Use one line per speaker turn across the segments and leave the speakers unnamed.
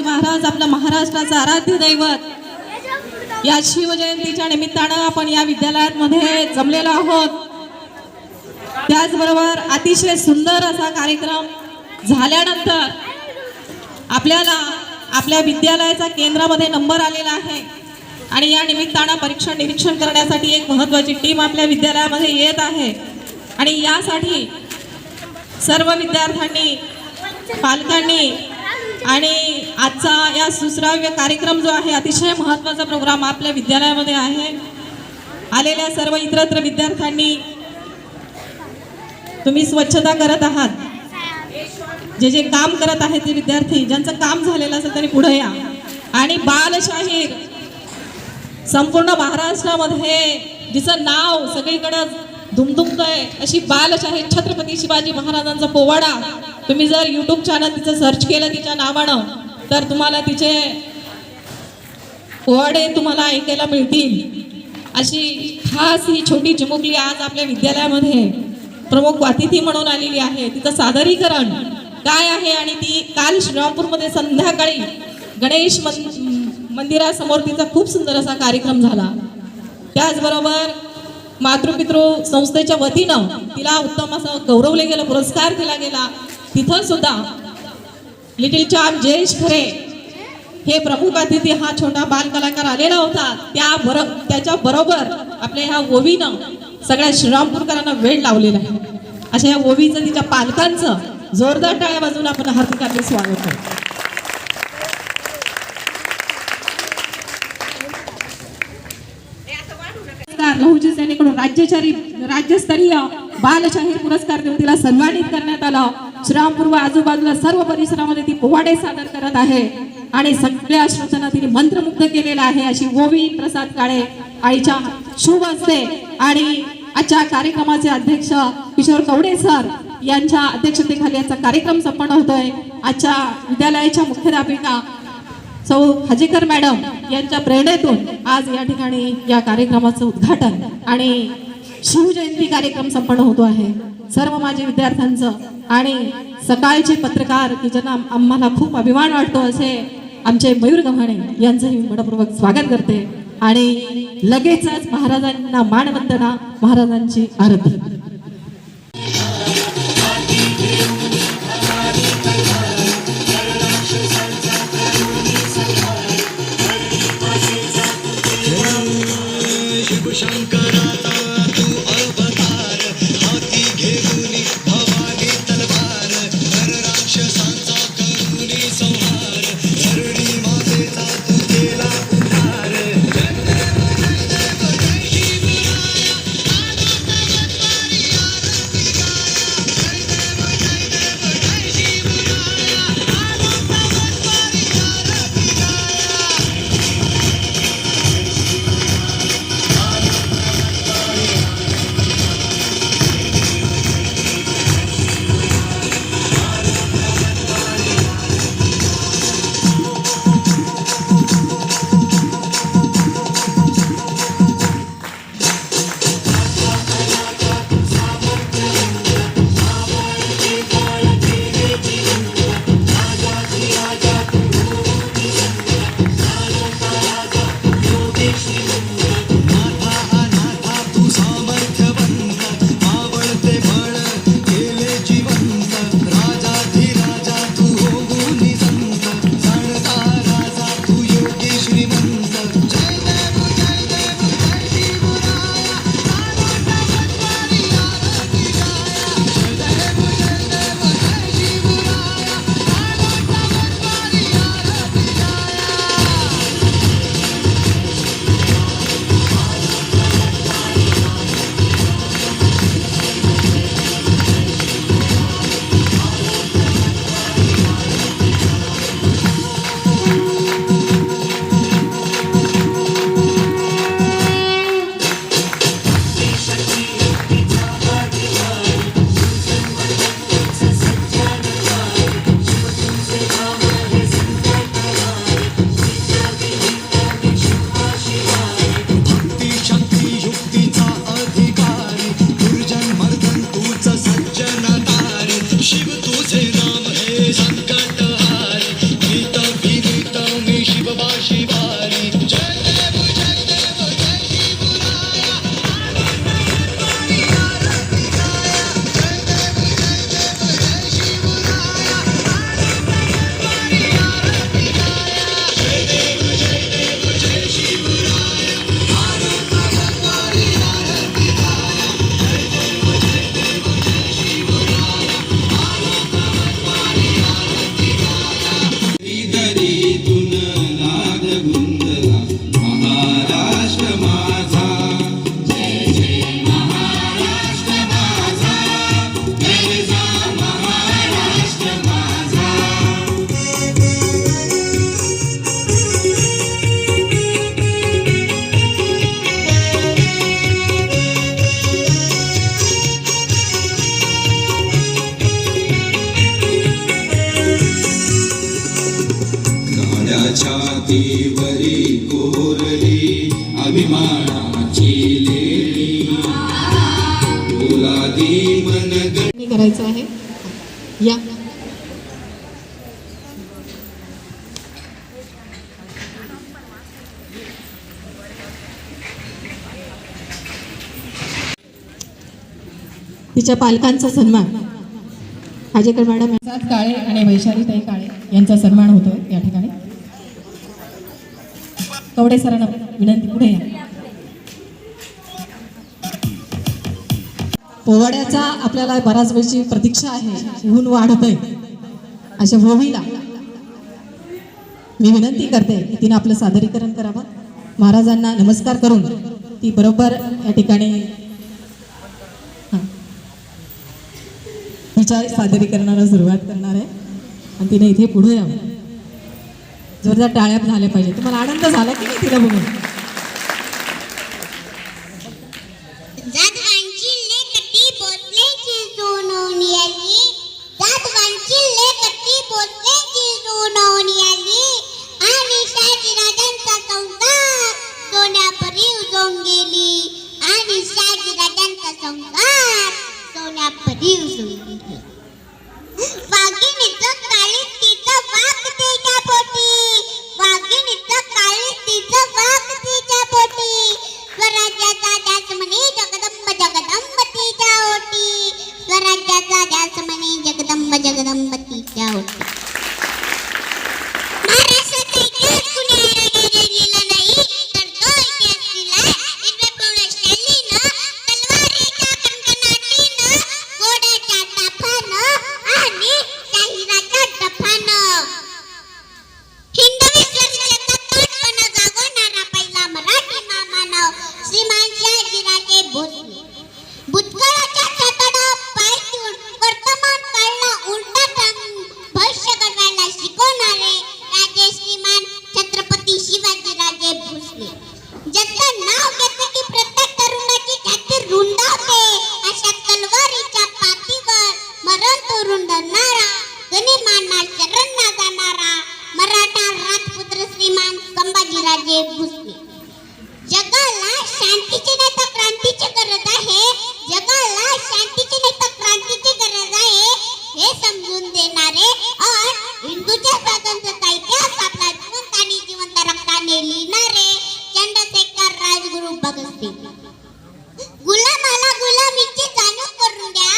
महाराज आपलं महाराष्ट्राचं आराध्य दैवत. या शिवजयंतीच्या निमित्तानं आपण या विद्यालयामध्ये जमलेलो आहोत. त्याचबरोबर अतिशय सुंदर असा कार्यक्रम झाल्यानंतर आपल्याला आपल्या विद्यालयाचा केंद्रामध्ये नंबर आलेला आहे. आणि या निमित्तानं परीक्षण निरीक्षण करण्यासाठी एक महत्त्वाची टीम आपल्या विद्यालयामध्ये येत आहे. आणि यासाठी सर्व विद्यार्थ्यांनी पालकांनी आणि आजचा या सुश्राव्य कार्यक्रम जो आहे अतिशय महत्त्वाचा प्रोग्राम आपल्या विद्यालयामध्ये आहे. आलेल्या सर्व इतरत्र विद्यार्थ्यांनी तुम्ही स्वच्छता करत आहात. जे जे काम करत आहेत ते विद्यार्थी ज्यांचं काम झालेलं असेल त्यांनी पुढे या. आणि बालशाहीर संपूर्ण महाराष्ट्रामध्ये जिचं नाव सगळीकडं धुमधुमतंय अशी बालशाहीर छत्रपती शिवाजी महाराजांचा पोवाडा. तुम्ही जर यूट्यूब चॅनल तिचं सर्च केलं तिच्या नावानं तर तुम्हाला तिचे पोवाडे तुम्हाला ऐकायला मिळतील. अशी खास ही छोटी चिमुकली आज आपल्या विद्यालयामध्ये प्रमुख अतिथी म्हणून आलेली आहे. तिचं सादरीकरण काय आहे आणि ती काल श्रीरामपूरमध्ये संध्याकाळी गणेश मंदिरासमोर तिचा खूप सुंदर असा कार्यक्रम झाला. त्याचबरोबर मातृपितृ संस्थेच्या वतीनं तिला उत्तम असं गौरवले गेलं पुरस्कार दिला गेला. तिथं सुद्धा लिटिल चाम जयेश खरे हे प्रमुख अतिथी हा छोटा बाल कलाकार आलेला होता. त्या बर त्याच्या बरोबर आपल्या ह्या ओवीनं सगळ्या श्रीरामपूरकरांना वेळ लावलेला आहे. अशा या ओवीचं तिच्या पालकांचं जोरदार टाळ्या बाजूला आपण हार्दिक आपले स्वागत करतो. राज्यचारी राज्यस्तरीय बालशाहीर पुरस्कार देऊन तिला सन्मानित करण्यात आलं. श्रीरामपूर व आजूबाजूला सर्व परिसरामध्ये ती पोवाडे सादर करत आहे आणि सगळ्या श्रोतांना तिने मंत्रमुग्ध केलेला आहे अशी गोवी प्रसाद काळे आईच्या शुभ असते आणि आजच्या कार्यक्रमाचे अध्यक्ष किशोर कवडे सर यांच्या अध्यक्षतेखाली याचा कार्यक्रम संपन्न होतोय. आजच्या विद्यालयाच्या मुख्याध्यापिका सौ हजेकर मॅडम यांच्या प्रेरणेतून आज या ठिकाणी या कार्यक्रमाचं उद्घाटन आणि शिवजयंती कार्यक्रम संपन्न होतो आहे. सर्व माझे विद्यार्थ्यांचं आणि सकाळचे पत्रकार की ज्यांना आम्हाला खूप अभिमान वाटतो असे आमचे मयूर गव्हाणे यांचंही मी मनपूर्वक स्वागत करते. आणि लगेचच महाराजांना मानवंदना महाराजांची आरती. करायचं आहे. या. तिच्या पालकांचा सन्मान. अजयकर मॅडम काळे आणि वैशाली वैशालीताई काळे यांचा सन्मान होतो या ठिकाणी. कवडे सरांना विनंती. पुढे या. पोवाड्याचा आपल्याला बऱ्याच वेळची प्रतीक्षा आहे. ऊन वाढतय. आहे अशा होवीला मी विनंती करते की तिनं आपलं सादरीकरण करावं. महाराजांना नमस्कार करून ती बरोबर या ठिकाणी तिच्या सादरीकरणाला सुरुवात करणार आहे. आणि तिने इथे पुढे यावं. जोरदार टाळ्यात झाल्या पाहिजे तुम्हाला आनंद झाला की तिला बघून?
But स्वयंपाक असते. गुलामाला गुलामीची जाणीव करून द्या.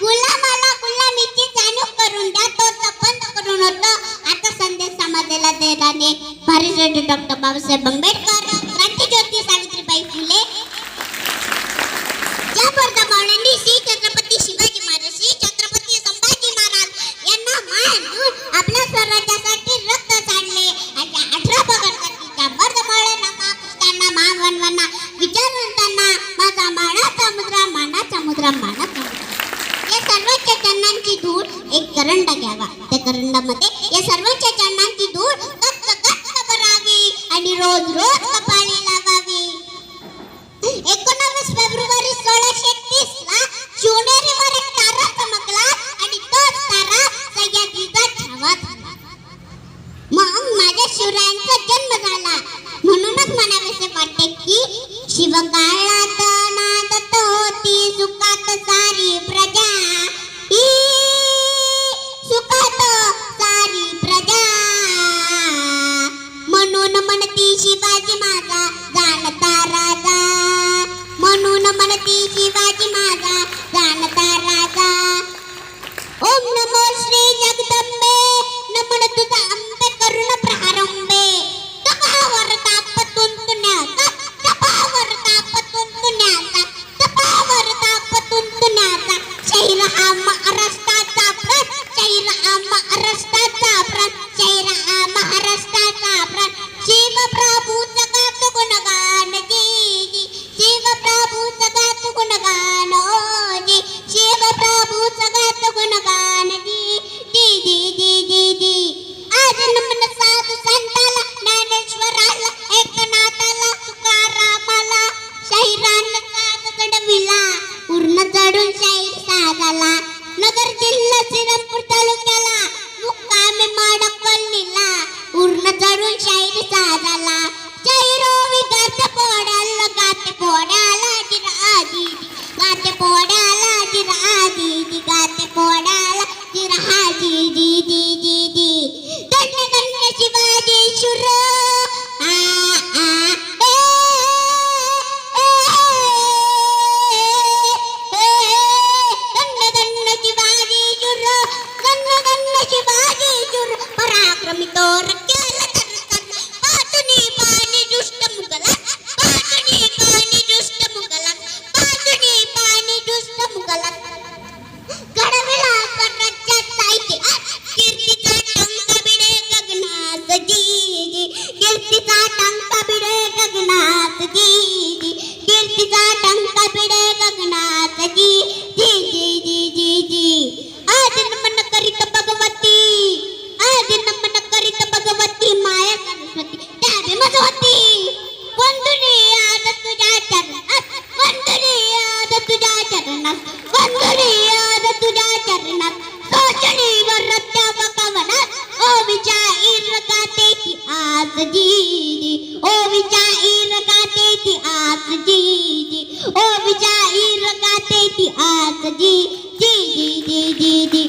गुलामाला गुलामीची जाणीव करून द्या. तो बंद करून होतो. आता संदेश समाजाला देणारे. भारी डॉक्टर बाबासाहेब आंबेडकर. রোজ রোজ आस जी जी ओ विचार काटे थी आस जी जी ओ विचार काटे थी आस जी जी जी जी जी जी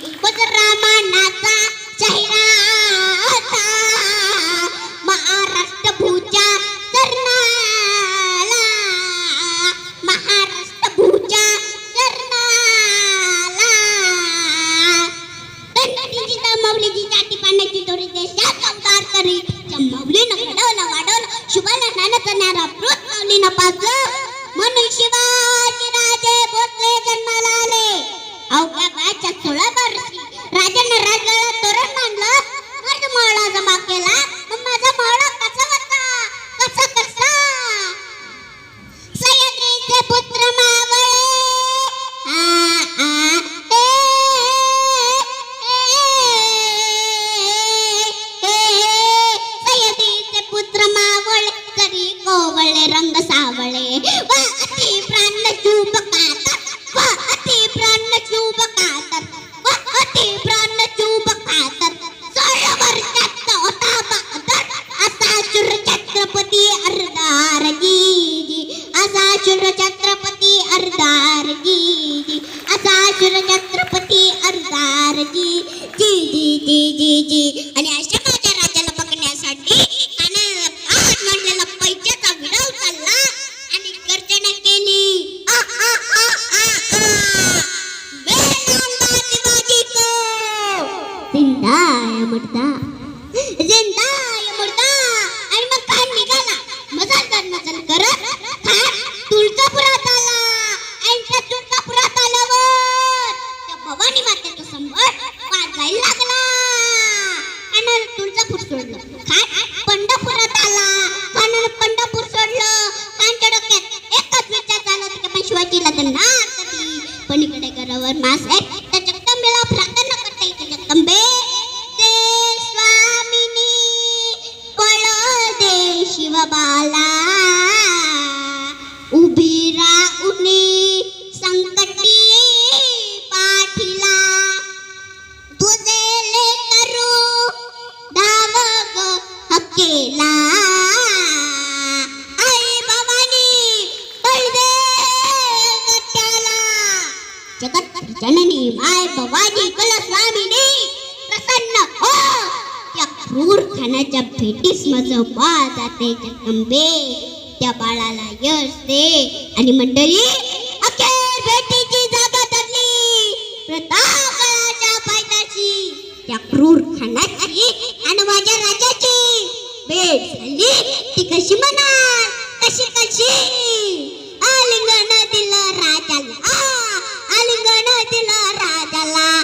छत्रपती अर्धारजी असा our mass at खानाच्या भेटीस माझं बाळ जाते. जगदंबे त्या बाळाला यश दे. आणि मंडळी अखेर भेटीची जागा धरली. त्या क्रूर खानाची आणि माझ्या राजाची भेट झाली. ती कशी म्हणाल? कशी कशी? आलिंगण दिलं राजाला. आलिंगण दिलं राजाला.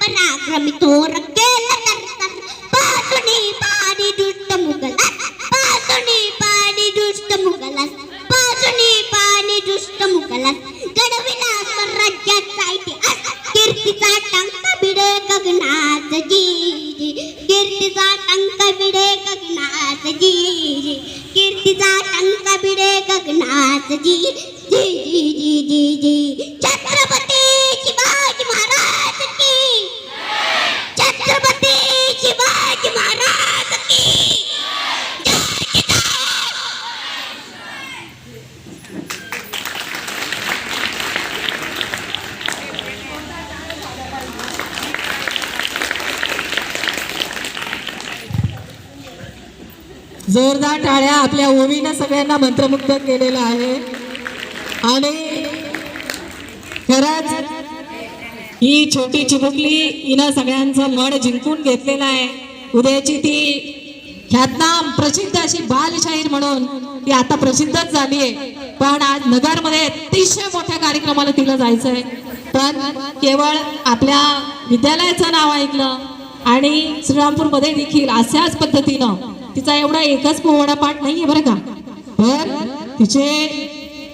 पराक्रमी तो रक्त
जोरदार टाळ्या आपल्या ओवीनं सगळ्यांना मंत्रमुग्ध केलेलं आहे. आणि खरंच ही छोटी चिमुकली हिनं सगळ्यांचं मन जिंकून घेतलेलं आहे. उद्याची ती ख्यातनाम प्रसिद्ध अशी बालशाहीर म्हणून ती आता प्रसिद्धच झाली आहे पण आज नगरमध्ये अतिशय मोठ्या कार्यक्रमाला तिला जायचंय. पण केवळ आपल्या विद्यालयाचं नाव ऐकलं आणि श्रीरामपूरमध्ये देखील अशाच पद्धतीनं तिचा एवढा एकच पोवाडा पाठ नाहीये बरं का. पण तिचे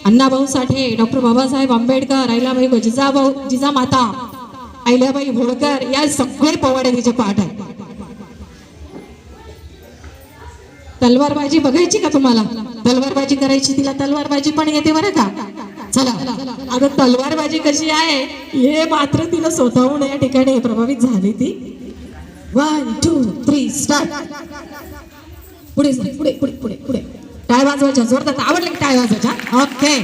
अण्णाभाऊ साठे डॉक्टर बाबासाहेब आंबेडकर अहिलाबाई जिजाभाऊ जिजामाता अहिल्याबाई होळकर या सगळे पोवाडे तिचे पाठ आहेत. तलवारबाजी बघायची का तुम्हाला? तलवारबाजी करायची तिला तलवारबाजी पण येते बरं का? चला. आता तलवारबाजी कशी आहे हे मात्र तिला स्वतःहून या ठिकाणी प्रभावित झाली ती. वन टू थ्री स्टार्ट पुढे पुढे पुढे पुढे पुढे. टाय वाजवायच्या जोरदार आवडलं की टाळ वाजवायच्या? ओके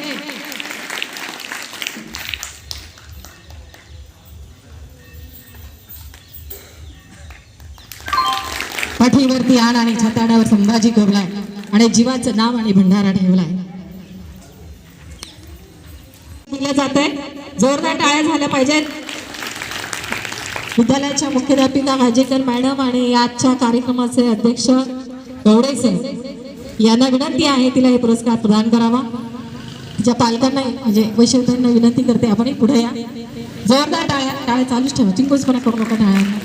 पाठीवरती आण आणि छताडावर संभाजी कोरलाय. आणि जीवाचं नाव आणि भंडारा ठेवलाय दिलं जात आहे जोरदार टाळ्या झाल्या पाहिजेत. विद्यालयाच्या मुख्याध्यापिका भाजीकर मॅडम आणि आजच्या कार्यक्रमाचे अध्यक्ष गवडे सर यांना विनंती आहे तिला हे पुरस्कार प्रदान करावा. तिच्या पालकांना म्हणजे वैशिष्ट्यांना विनंती करते आपण पुढे या. जोरदार टाळ्या टाळ्या चालूच ठेवा. चिंकूसपणा करू नका टाळ्यांना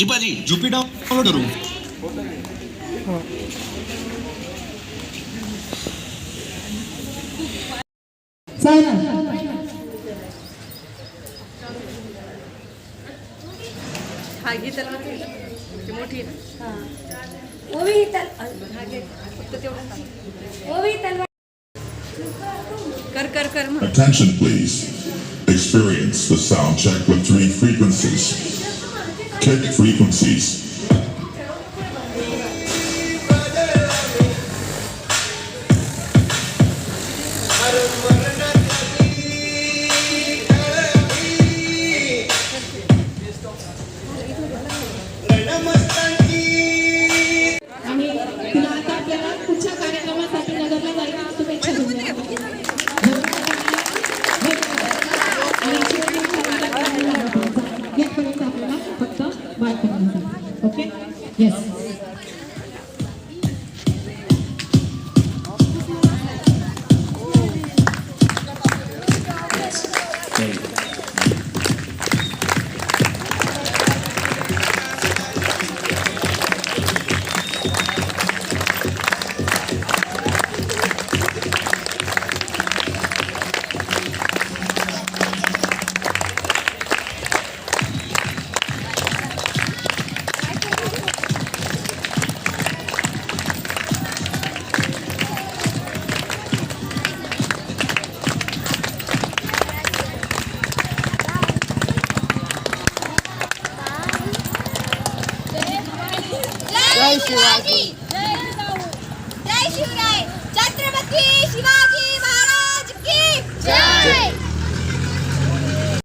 जीपाजी जुपी डाउनलोड करू
Attention please. Experience the sound check with three frequencies. Kirk frequencies.